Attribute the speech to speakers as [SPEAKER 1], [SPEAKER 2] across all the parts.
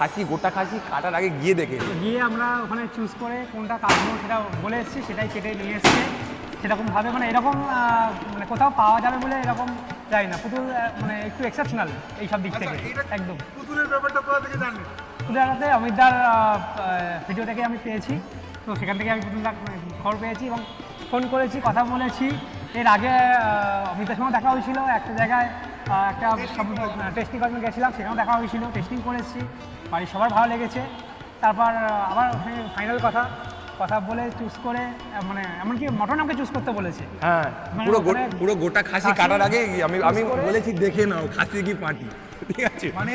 [SPEAKER 1] খাসি গোটা খাসি কাটার আগে গিয়ে দেখে
[SPEAKER 2] তো গিয়ে আমরা ওখানে চুজ করে কোনটা কাটবো সেটা বলে এসেছি সেটাই কেটে নিয়ে এসছে। সেরকমভাবে মানে এরকম মানে কোথাও পাওয়া যাবে বলে এরকম যাই না। পুতুল মানে একটু এক্সেপশনাল এই সব দিক থেকে একদম।
[SPEAKER 3] পুতুলের ব্যাপারটা কোথা থেকে জানলেন?
[SPEAKER 2] পুতুলাতে অমিতদার ভিডিও থেকে আমি পেয়েছি। তো সেখান থেকে আমি পুতুলদার মানে, খবর পেয়েছি এবং ফোন করেছি কথা বলেছি। এর আগে অমিতার সঙ্গে দেখা হয়েছিল একটা জায়গায় একটা টেস্টিং করার গেছিলাম সেখানেও দেখা হয়েছিল টেস্টিং করেছি বাড়ির সবার ভালো লেগেছে। তারপর আবার ফাইনাল কথা কথা বলে চুজ করে মানে এমনকি মটন আমাকে চুজ করতে বলেছে।
[SPEAKER 1] হ্যাঁ
[SPEAKER 2] মানে
[SPEAKER 1] পুরো পুরো গোটা খাসি
[SPEAKER 2] খাসি
[SPEAKER 1] কাটার আগে আমি আমি বলেছি দেখে নাও খাসি কি পার্টি ঠিক আছে?
[SPEAKER 3] মানে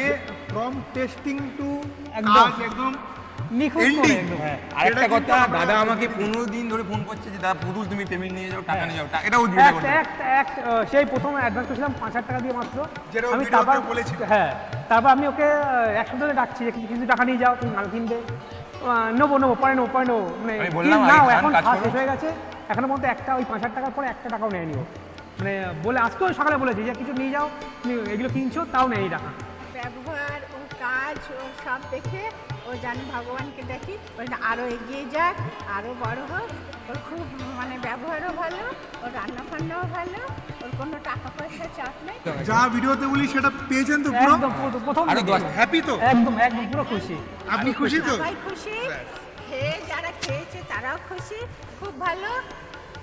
[SPEAKER 3] ফ্রম টেস্টিং টু
[SPEAKER 2] একদম।
[SPEAKER 3] একদম
[SPEAKER 2] হ্যাঁ
[SPEAKER 1] আরেকটা কথা দাদা আমাকে পনেরো দিন ধরে ফোন করছে যে দাদা পুতুল তুমি পেমেন্ট নিয়ে যাও টাকা নিয়ে
[SPEAKER 2] আহ, সেই প্রথম অ্যাডভান্স করেছিলাম পাঁচ হাজার টাকা দিয়ে মাত্র। আমি তারপর। হ্যাঁ তারপর আমি ওকে এক সপ্তাহ ডাকছি যে কিছু কিছু টাকা নিয়ে যাও তুমি মাল কিনবে। নেব নেব পরে নেব পরে নেব। মানে নাও এখন
[SPEAKER 1] কাজ
[SPEAKER 2] শেষ হয়ে গেছে। এখনও পর্যন্ত একটা ওই পাঁচ হাজার টাকার পরে একটা টাকাও নেয়নি ও। মানে বলে আজকেও সকালে বলেছি যে কিছু নিয়ে যাও তুমি এগুলো কিনছো তাও নেই টাকা।
[SPEAKER 4] ব্যবহার ও কাজ ও সব দেখে ও জানি ভগবানকে দেখি ওই আরও এগিয়ে যাক আরও বড় হোক। ওর খুব মানে ব্যবহারও ভালো ওর রান্না ফান্নাও ভালো ওর কোনো টাকা পয়সা চাপ নেই।
[SPEAKER 3] যা ভিডিওতে বলি সেটা পেয়েছেন তো পুরো?
[SPEAKER 2] প্রথম-
[SPEAKER 3] হ্যাপি তো?
[SPEAKER 2] একদম একদম পুরো খুশি।
[SPEAKER 3] আপনি খুশি তো?
[SPEAKER 4] সবাই খুশি। খেয়ে যারা খেয়েছে তারাও খুশি। খুব ভালো।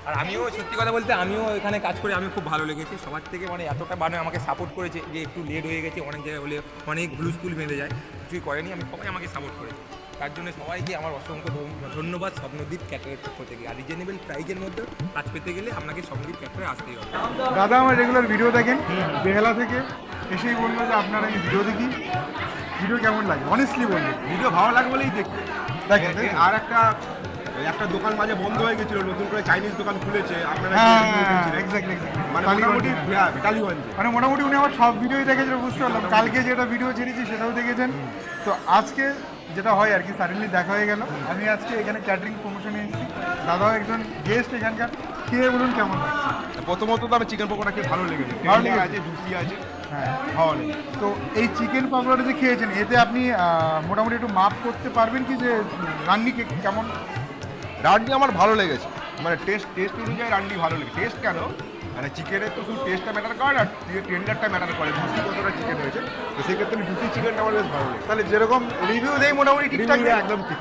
[SPEAKER 1] আর আমিও সত্যি কথা বলতে আমিও এখানে কাজ করে আমি খুব ভালো লেগেছে। সবার থেকে মানে এতটা মানে আমাকে সাপোর্ট করেছে যে একটু লেট হয়ে গেছে অনেক জায়গায় হলে অনেক হুলুস্কুল বেঁধে যায়। কিছুই করেনি আমি সবাই আমাকে সাপোর্ট করেছে। তার জন্য সবাইকে আমার অসংখ্য ধন্যবাদ স্বপ্নদ্বীপ ক্যাটারের পক্ষ থেকে। আর রিজনেবল প্রাইজের মধ্যে কাজ পেতে গেলে আপনাকে স্বপ্নদ্বীপ ক্যাটারে আসতেই হবে।
[SPEAKER 3] দাদা আমার রেগুলার ভিডিও দেখেন বেহালা থেকে এসেই বলল যে আপনার আমি ভিডিও দেখি। ভিডিও কেমন লাগে? অনেস্টলি বলল
[SPEAKER 5] ভিডিও ভালো লাগে বলেই দেখি।
[SPEAKER 3] দেখেন।
[SPEAKER 5] আর একটা একটা দোকান মাঝে বন্ধ হয়ে গেছিল নতুন করে চাইনিজ দোকান খুলেছে আপনারা
[SPEAKER 3] হ্যাঁ? এক্স্যাক্টলি
[SPEAKER 5] মানে মোটামুটি হ্যাঁ, টালিগঞ্জে
[SPEAKER 3] মানে মোটামুটি উনি আমার সব ভিডিওই দেখেছেন বুঝতে পারলাম। কালকে যেটা ভিডিও ছেড়েছি সেটাও দেখেছেন। তো আজকে যেটা হয় আর কি সাডেনলি দেখা হয়ে গেল। আমি আজকে এখানে ক্যাটারিং প্রমোশনে এসেছি। দাদাও একজন গেস্ট এখানকার। খেয়ে বলুন কেমন
[SPEAKER 5] প্রথমত তো আমি চিকেন পকোড়া খেয়ে ভালো লেগেছে।
[SPEAKER 3] ভালো লেগেছে?
[SPEAKER 5] আছে জুসি আছে
[SPEAKER 3] হ্যাঁ।
[SPEAKER 5] ভালো লেগেছে
[SPEAKER 3] তো এই চিকেন পকোড়া যে খেয়েছেন এতে আপনি মোটামুটি একটু মাপ করতে পারবেন কি যে রান্নি কেমন?
[SPEAKER 5] রান্ডি আমার ভালো লেগেছে। মানে টেস্ট টেস্ট অনুযায়ী রান্ডি ভালো লেগেছে। টেস্ট কেন? মানে চিকেনের তো শুধু টেস্টটা ম্যাটার করে আর টেন্ডারটা ম্যাটার করে জুসি কতটা চিকেন হয়েছে। তো সেক্ষেত্রে জুসি চিকেনটা আমার বেশ ভালো লাগে
[SPEAKER 3] তাহলে যেরকম রিভিউ দেয় মোটামুটি ঠিকঠাক?
[SPEAKER 5] একদম ঠিক।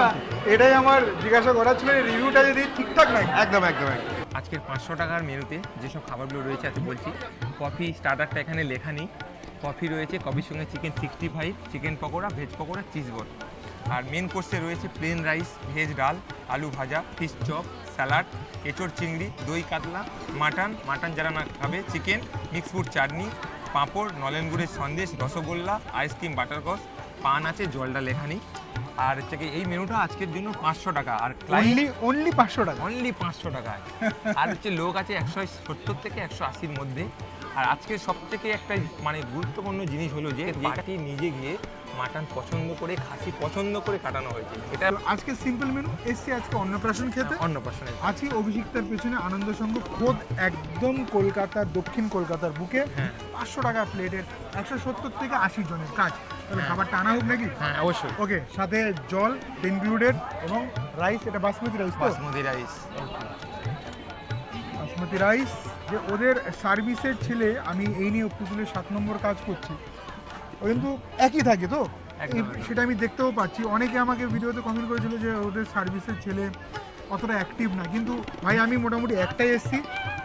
[SPEAKER 3] এটাই আমার জিজ্ঞাসা করার ছিল রিভিউটা যদি ঠিকঠাক নাই
[SPEAKER 5] একদম একদম একদম।
[SPEAKER 1] আজকের পাঁচশো টাকার মেনুতে যেসব খাবারগুলো রয়েছে আজকে বলছি কফি স্টার্টারটা এখানে লেখা নেই। কফি রয়েছে কফির সঙ্গে chicken sixty five chicken pakora veg pakora cheese ball আর মেন কোর্সে রয়েছে প্লেন রাইস ভেজ ডাল আলু ভাজা ফিশ চপ স্যালাড এঁচড় চিংড়ি দই কাতলা মাটন। মাটন যারা না খাবে চিকেন মিক্স ফ্রুট চাটনি পাঁপড় নলেন গুড়ের সন্দেশ রসগোল্লা আইসক্রিম বাটারকস পান আছে জলটা লেখা নেই আর হচ্ছে কি এই মেনুটা আজকের জন্য পাঁচশো টাকা। আর
[SPEAKER 3] অনলি অনলি পাঁচশো টাকা।
[SPEAKER 1] অনলি পাঁচশো টাকায়। আর হচ্ছে লোক আছে একশো সত্তর থেকে একশো আশির মধ্যে। আর আজকে সব থেকে একটা মানে গুরুত্বপূর্ণ জিনিস হলো যে পার্টি নিজে গিয়ে মাটন পছন্দ করে খাসি পছন্দ করে কাটানো হয়েছে। এটা
[SPEAKER 3] আজকে সিম্পল মেনু এসছি আজকে অন্নপ্রাশন খেতে।
[SPEAKER 1] অন্নপ্রাশনের
[SPEAKER 3] আছি অভিষিক্তার পেছনে আনন্দ সংঘ খোদ একদম কলকাতার দক্ষিণ কলকাতার বুকে।
[SPEAKER 1] হ্যাঁ।
[SPEAKER 3] পাঁচশো টাকা প্লেটের একশো সত্তর থেকে আশি জনের কাজ। তাহলে খাবারটা আনা হোক নাকি?
[SPEAKER 1] হ্যাঁ অবশ্যই।
[SPEAKER 3] ওকে সাথে জল ইনক্লুডেড এবং রাইস এটা বাসমতি রাইস তো?
[SPEAKER 1] বাসমতি রাইস
[SPEAKER 3] বাসমতি রাইস যে ওদের সার্ভিসের ছেলে আমি এই নিয়ে পুতুলের সাত নম্বর কাজ করছি ও কিন্তু একই থাকে তো? সেটা আমি দেখতেও পাচ্ছি। অনেকে আমাকে ভিডিওতে কমেন্ট করেছিল যে ওদের সার্ভিসের ছেলে অতটা অ্যাক্টিভ না। কিন্তু ভাই আমি মোটামুটি একটাই এসছি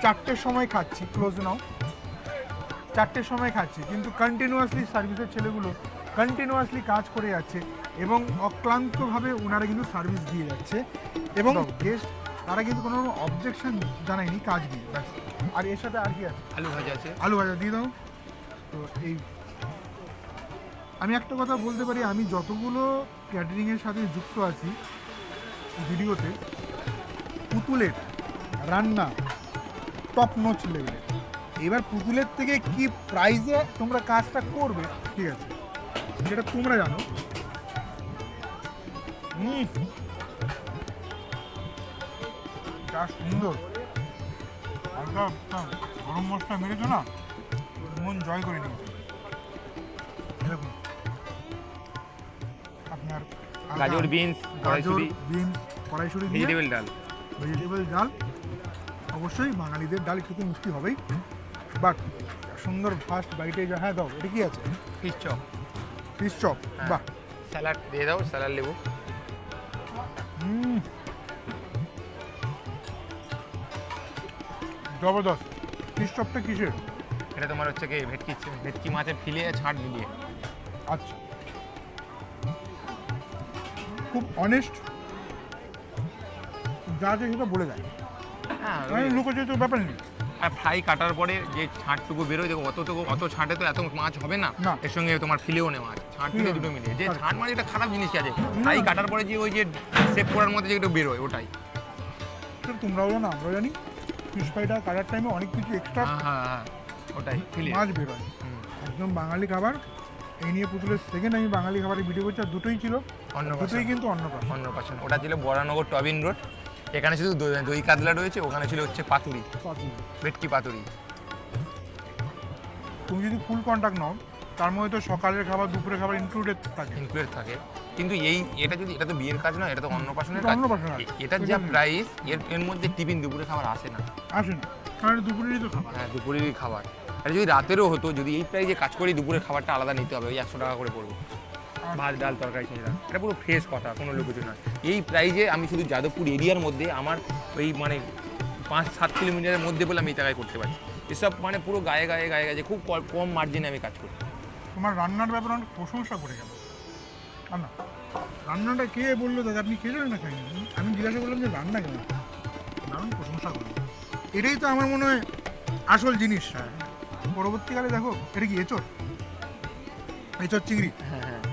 [SPEAKER 3] চারটের সময় খাচ্ছি ক্লোজ নাও। চারটের সময় খাচ্ছি কিন্তু কন্টিনিউয়াসলি সার্ভিসের ছেলেগুলো কন্টিনিউয়াসলি কাজ করে যাচ্ছে এবং অক্লান্তভাবে ওনারা কিন্তু সার্ভিস দিয়ে যাচ্ছে। এবং গেস্ট তারা কিন্তু কোনো অবজেকশন জানায়নি কাজ দিয়ে ব্যাস। আর এর সাথে আর কি আছে?
[SPEAKER 1] আলু ভাজা আছে।
[SPEAKER 3] আলু ভাজা দিয়ে দাও। তো এই আমি একটা কথা বলতে পারি আমি যতগুলো ক্যাটারিংয়ের সাথে যুক্ত আছি ভিডিওতে পুতুলের রান্না টপ নোচ লেভেলের এবার পুতুলের থেকে কি প্রাইজে তোমরা কাজটা করবে ঠিক আছে। যেটা তোমরা জানো। হুম। যা সুন্দর। হালকা গরম মশলা মেরেছো না? মন জয় করে নিয়েছে। দেখুন। আপনার
[SPEAKER 1] গাজর বিনস
[SPEAKER 3] গাজর বিনস কড়াইশুটি
[SPEAKER 1] ভেজিটেবল ডাল।
[SPEAKER 3] ভেজিটেবল ডাল। অবশ্যই বাঙালিদের ডাল খেতে মিষ্টি হবেই। বাট সুন্দর ফার্স্ট বাইটে যা হ্যাঁ দাও এটা কি আছে?
[SPEAKER 1] Fish chop
[SPEAKER 3] fish chop. বাহ।
[SPEAKER 1] স্যালাড দিয়ে দাও স্যালাড লেবু।
[SPEAKER 3] হুম। জবরদস্ত। কিসের?
[SPEAKER 1] এটা তোমার হচ্ছে কি ভেটকি ভেটকি মাছের ফিলে ছাড় দিয়ে।
[SPEAKER 3] আচ্ছা। খুব অনেস্ট যা যা সেটা বলে দেয়।
[SPEAKER 1] হ্যাঁ
[SPEAKER 3] মানে লুকোচুরি তো ব্যাপার নেই।
[SPEAKER 1] আর ফ্রাই কাটার পরে যে ছাঁটটুকু বেরোয় দেখো অতটুকু অত ছাঁটে তো এত মাছ হবে না।
[SPEAKER 3] না।
[SPEAKER 1] এর সঙ্গে তোমার ফিলেও নেই মাছ ছাঁট ফিলে দুটো মিলে যে
[SPEAKER 3] আচ্ছা।
[SPEAKER 1] ছাঁট মানে এটা খারাপ জিনিস আছে। ফ্রাই কাটার পরে যে ওই যে সেভ করার মধ্যে যেটা বেরোয় ওটাই।
[SPEAKER 3] তোমরাও জানো আমরাও জানি। ফিশ ফ্রাইটা কাটার টাইমে অনেক কিছু এক্সট্রা
[SPEAKER 1] হ্যাঁ হ্যাঁ হ্যাঁ ওটাই
[SPEAKER 3] মাছ বেরোয় একদম বাঙালি খাবার। এই নিয়ে পুতুলের সেকেন্ড আমি বাঙালি খাবারের ভিডিও করছি আর দুটোই ছিল দুটোই কিন্তু অন্নপ্রাশন।
[SPEAKER 1] অন্নপ্রাশন। ওটা ছিল বরানগর টবিন রোড। এখানে শুধু দই কাতলা রয়েছে ওখানে ছিল হচ্ছে পাতুরি। ভেটকি পাতুরি।
[SPEAKER 3] তুমি যদি ফুল কন্ট্যাক্ট নাও তার মধ্যে তো সকালের খাবার দুপুরের খাবার ইনক্লুডেড থাকে।
[SPEAKER 1] ইনক্লুডেড থাকে। কিন্তু এই এটা যদি এটা তো বিয়ের কাজ না এটা তো অন্নপ্রাশনের কাজ।
[SPEAKER 3] অন্নপ্রাশনের।
[SPEAKER 1] এ- এটার যা প্রাইস এর এর মধ্যে টিফিন দুপুরে খাবার আসে না।
[SPEAKER 3] আসে না। কারণ এটা দুপুরেরই তো খাবার।
[SPEAKER 1] হ্যাঁ দুপুরেরই খাবার। আর যদি রাতেরও হতো যদি এই প্রাইজে কাজ করি দুপুরের খাবারটা আলাদা নিতে হবে ওই একশো টাকা করে পড়ব। ভাত ডাল তরকারি ছিঁড়া এটা পুরো ফ্রেশ কথা কোনো লোক কিছু নয় এই প্রাইজে আমি শুধু যাদবপুর এরিয়ার মধ্যে আমার ওই মানে পাঁচ সাত কিলোমিটারের মধ্যে বলে আমি এই জায়গায় করতে পারছি এসব মানে পুরো গায়ে গায়ে গায়ে গায়ে খুব ক- কম মার্জিনে আমি কাজ করি।
[SPEAKER 3] তোমার রান্নার ব্যাপারে অনেক প্রশংসা করে গেল। রান্নাটা কে বলল দাদা? আপনি খেয়ে না খাইনি আমি জিজ্ঞাসা করলাম যে রান্না কেন দারুণ প্রশংসা করল। এটাই তো আমার মনে হয় আসল জিনিস। পরবর্তীকালে দেখো, এটা কি এচোর এচোর চিংড়ি?
[SPEAKER 1] হ্যাঁ হ্যাঁ।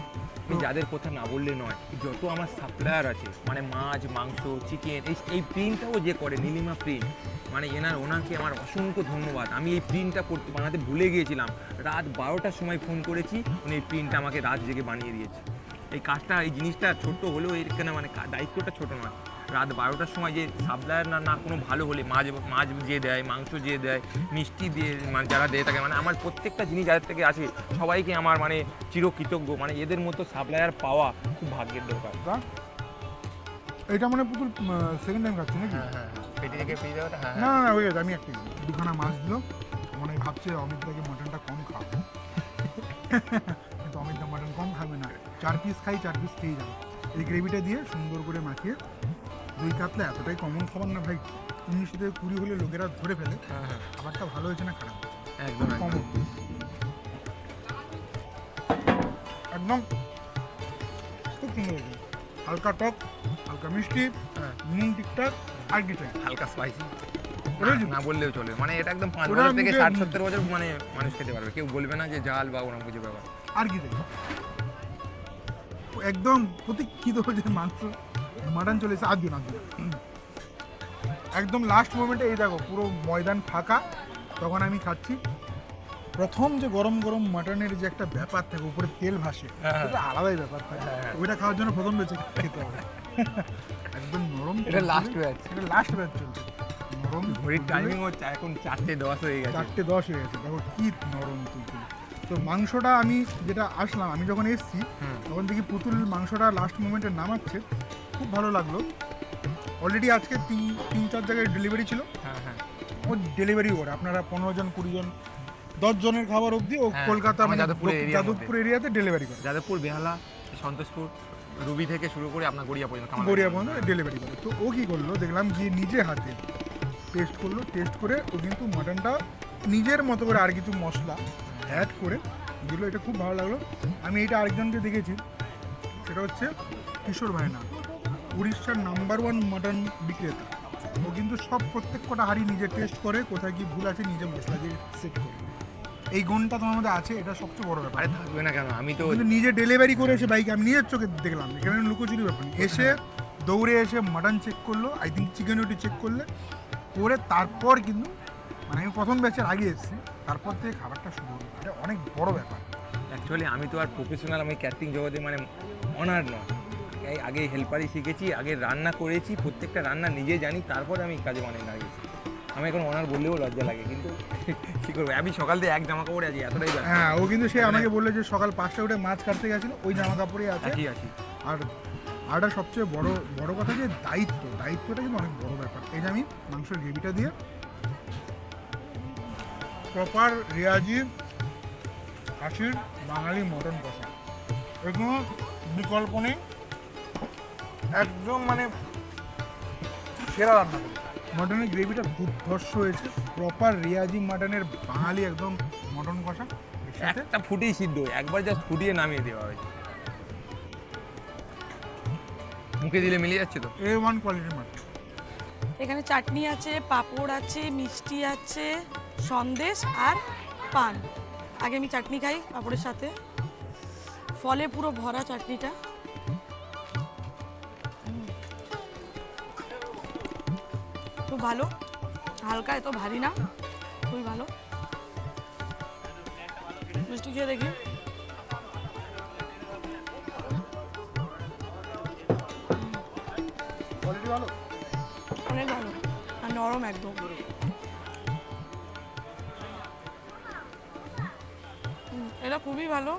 [SPEAKER 1] যাদের কথা না বললে নয়, যত আমার সাপ্লায়ার আছে মানে মাছ, মাংস চিকেন এই এই প্রিন্টটাও যে করে, নীলিমা প্রিন্ট মানে এনার, ওনাকে আমার অসংখ্য ধন্যবাদ। আমি এই প্রিন্টটা করতে বানাতে ভুলে গিয়েছিলাম। রাত বারোটার সময় ফোন করেছি, উনি এই প্রিন্টটা আমাকে রাত জেগে বানিয়ে দিয়েছে। এই কাজটা এই জিনিসটা ছোট হলেও এখানে মানে দায়িত্বটা ছোট নয়। রাত বারোটার সময় যে সাপ্লায়ার না না কোনো ভালো হলে মাছ মাছ যে দেয় মাংস যে দেয় মিষ্টি দিয়ে মানে যারা দিয়ে থাকে মানে আমার প্রত্যেকটা জিনিস যাদের থেকে আছে। সবাইকে আমার মানে চিরকৃতজ্ঞ মানে এদের মতো সাপ্লায়ার পাওয়া খুব ভাগ্যের দরকার।
[SPEAKER 3] এটা মানে পুতুল সেকেন্ড টাইম খাচ্ছি নাকি?
[SPEAKER 1] হ্যাঁ হ্যাঁ পেটি থেকে পেয়ে যাওয়াটা হ্যাঁ
[SPEAKER 3] না না না হয়ে। গেছে আমি একটাই দুখানা মাছ দিল। মনে হয় ভাবছে অমিত দাকে মাটনটা কম খাব। চার পিস খাই চার পিস খেয়ে যাবে। এই গ্রেভিটা দিয়ে সুন্দর করে মাখিয়ে দই কাতলা এতটাই কমন খাবার না ভাই উনিশ থেকে কুড়ি হলে লোকেরা ধরে ফেলে
[SPEAKER 1] হ্যাঁ হ্যাঁ।
[SPEAKER 3] খাবারটা ভালো হয়েছে না খারাপ
[SPEAKER 1] একদম একদম।
[SPEAKER 3] কমন একদম। খুব সুন্দর হালকা টক হালকা মিষ্টি
[SPEAKER 1] হ্যাঁ।
[SPEAKER 3] নুন ঠিকঠাক আর কি
[SPEAKER 1] হালকা স্পাইসি না বললেও চলে মানে এটা একদম পাঁচ বছর থেকে ষাট সত্তর বছর মানে মানুষ খেতে পারবে। কেউ বলবে না যে জাল বা ওরকম কিছু ব্যাপার।
[SPEAKER 3] আর কি দেখি একদম প্রতীক্ষিত যে মাংস মাটন চলে এসে আধ আধ একদম লাস্ট মোমেন্টে এই দেখো পুরো ময়দান ফাঁকা। তখন আমি খাচ্ছি। প্রথম যে গরম গরম মাটনের যে একটা ব্যাপার থাকে উপরে তেল ভাসে
[SPEAKER 1] হ্যাঁ।
[SPEAKER 3] সেটা আলাদাই ব্যাপার থাকে। ওইটা খাওয়ার জন্য প্রথম বেঁচে খেতে হবে। একদম নরম
[SPEAKER 1] এটা last batch।
[SPEAKER 3] এটা লাস্ট ব্যাচ চলছে। নরম
[SPEAKER 1] ঘড়ির। টাইমিং হচ্ছে এখন চারটে দশ হয়ে গেছে।
[SPEAKER 3] চারটে দশ হয়ে গেছে। দেখো কি নরম তুলতুলে তো মাংসটা আমি যেটা আসলাম আমি যখন এসেছি তখন দেখি পুতুল মাংসটা লাস্ট মোমেন্টে নামাচ্ছে। খুব ভালো লাগল। অলরেডি আজকে তিন তিন চার জায়গায় ডেলিভারি ছিল।
[SPEAKER 1] হ্যাঁ হ্যাঁ।
[SPEAKER 3] ও ডেলিভারি করে আপনারা পনেরো জন কুড়ি জন দশ জনের খাবার অবধি ও
[SPEAKER 1] হ্যাঁ,
[SPEAKER 3] কলকাতা মানে
[SPEAKER 1] যাদবপুর
[SPEAKER 3] এরিয়াতে ডেলিভারি করে।
[SPEAKER 1] যাদবপুর বেহালা সন্তোষপুর রুবি থেকে শুরু করে আপনার গড়িয়া পর্যন্ত
[SPEAKER 3] গড়িয়া পর্যন্ত ডেলিভারি করে। তো ও কী করল দেখলাম গিয়ে নিজে হাতে টেস্ট করল। টেস্ট করে ও কিন্তু মাটনটা নিজের মতো করে আর কিছু মশলা অ্যাড করে দিল এটা খুব ভালো লাগল। আমি এটা আরেকজনকে দেখেছি সেটা হচ্ছে কিশোর ভাইনা উড়িষ্যার নাম্বার ওয়ান মাটন বিক্রেতা। ও কিন্তু সব প্রত্যেক কটা হাড়ি নিজে টেস্ট করে কোথায় কি ভুল আছে নিজে মশলা দিয়ে সেট করে। এই গুণটা তোমার মধ্যে আছে এটা সবচেয়ে বড় ব্যাপার।
[SPEAKER 1] থাকবে না কেন আমি তো
[SPEAKER 3] নিজে ডেলিভারি করে এসে বাইক আমি নিজের চোখে দেখলাম এখানে লুকোচুরি ব্যাপার এসে দৌড়ে এসে মাটন চেক করল আই থিঙ্ক চিকেন ওটি চেক করলে করে তারপর কিন্তু মানে আমি প্রথম ব্যাচের আগে এসেছি তারপর থেকে খাবারটা শুরু হলো। এটা অনেক বড় ব্যাপার।
[SPEAKER 1] অ্যাকচুয়ালি আমি তো আর প্রফেশনাল আমি ক্যাটারিং জগতে মানে অনার নয়। এই আগে হেল্পারই শিখেছি আগে রান্না করেছি প্রত্যেকটা রান্না নিজে জানি তারপর আমি কাজে মানে লাগিয়েছি আমি এখন অনার বললেও লজ্জা লাগে কিন্তু কি করব? আমি সকাল থেকে এক জামা কাপড়ে আছি এতটাই।
[SPEAKER 3] হ্যাঁ ও কিন্তু সে আমাকে বলল যে সকাল পাঁচটা উঠে মাছ কাটতে গেছিল ওই জামা কাপড়ে আছে
[SPEAKER 1] আছি।
[SPEAKER 3] আর আরটা সবচেয়ে বড় বড় কথা যে দায়িত্ব দায়িত্বটা কিন্তু অনেক বড় ব্যাপার। এই যে আমি মাংসের গ্রেভিটা দিয়ে প্রপার রেয়াজি কাশির বাঙালি মটন কষা। এর কোনো বিকল্প নেই একদম মানে সেরা রান্না। করি মটনের গ্রেভিটা দুর্ধর্ষ হয়েছে। প্রপার রিয়াজি মাটনের বাঙালি একদম মটন কষা।
[SPEAKER 1] একটা ফুটিয়ে সিদ্ধ একবার জাস্ট ফুটিয়ে নামিয়ে দেওয়া হয়েছে মুখে দিলে মিলিয়ে যাচ্ছে তো?
[SPEAKER 3] এ ওয়ান কোয়ালিটির মাটন।
[SPEAKER 6] এখানে চাটনি আছে পাঁপড় আছে মিষ্টি আছে। সন্দেশ আর পান। আগে আমি চাটনি খাই পাঁপড়ের সাথে। ফলে পুরো ভরা চাটনিটা। খুব ভালো। হালকা এত ভারী না। খুবই ভালো। মিষ্টি খেয়ে দেখি। অনেক ভালো। আর নরম একদম। এটা খুবই ভালো।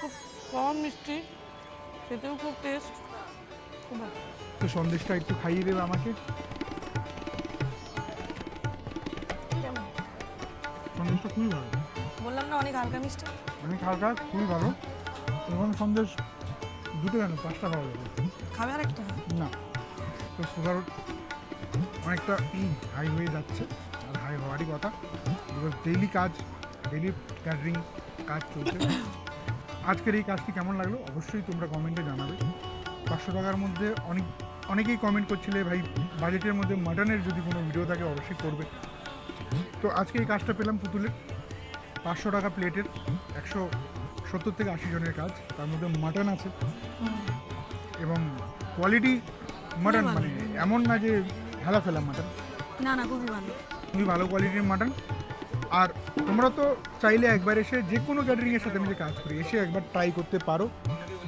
[SPEAKER 6] খুব কম মিষ্টি খেতেও খুব টেস্ট খুব ভালো।
[SPEAKER 3] তো সন্দেশটা একটু খাইয়ে দেবে আমাকে। সন্দেশটা খুবই ভালো।
[SPEAKER 6] বললাম না অনেক হালকা মিষ্টি।
[SPEAKER 3] অনেক হালকা খুবই ভালো। এবং সন্দেশ দুটো কেন পাঁচটা পাওয়া যাবে।
[SPEAKER 6] খাবে আর একটা
[SPEAKER 3] না। তো সুগার অনেকটা হাই হয়ে যাচ্ছে আর হাই হওয়ারই কথা। বিকজ ডেইলি কাজ ডেইলি ক্যাটারিং কাজ চলছে। আজকের এই কাজটি কেমন লাগল? অবশ্যই তোমরা কমেন্টে জানাবে। পাঁচশো টাকার মধ্যে অনেক অনেকেই কমেন্ট করছিলে ভাই বাজেটের মধ্যে মাটনের যদি কোনো ভিডিও থাকে অবশ্যই করবে। তো আজকে এই কাজটা পেলাম পুতুলের। পাঁচশো টাকা প্লেটের একশো সত্তর থেকে আশি জনের কাজ। তার মধ্যে মাটন আছে। এবং কোয়ালিটি মাটন মানে এমন না যে হেলা ফেলা মাটন
[SPEAKER 6] না না খুবই ভালো।
[SPEAKER 3] খুবই ভালো কোয়ালিটির মাটন আর তোমরা তো চাইলে একবার এসে যে কোনো ক্যাটারিংয়ের সাথে আমি যে কাজ করি এসে একবার ট্রাই করতে পারো।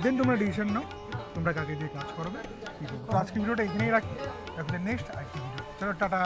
[SPEAKER 3] দেন তোমরা ডিসিশন নাও, তোমরা কাকে দিয়ে কাজ করবে আজকে ভিডিওটা এখানেই রাখি। তারপরে নেক্সট আজকে ভিডিও চলো, টাটা।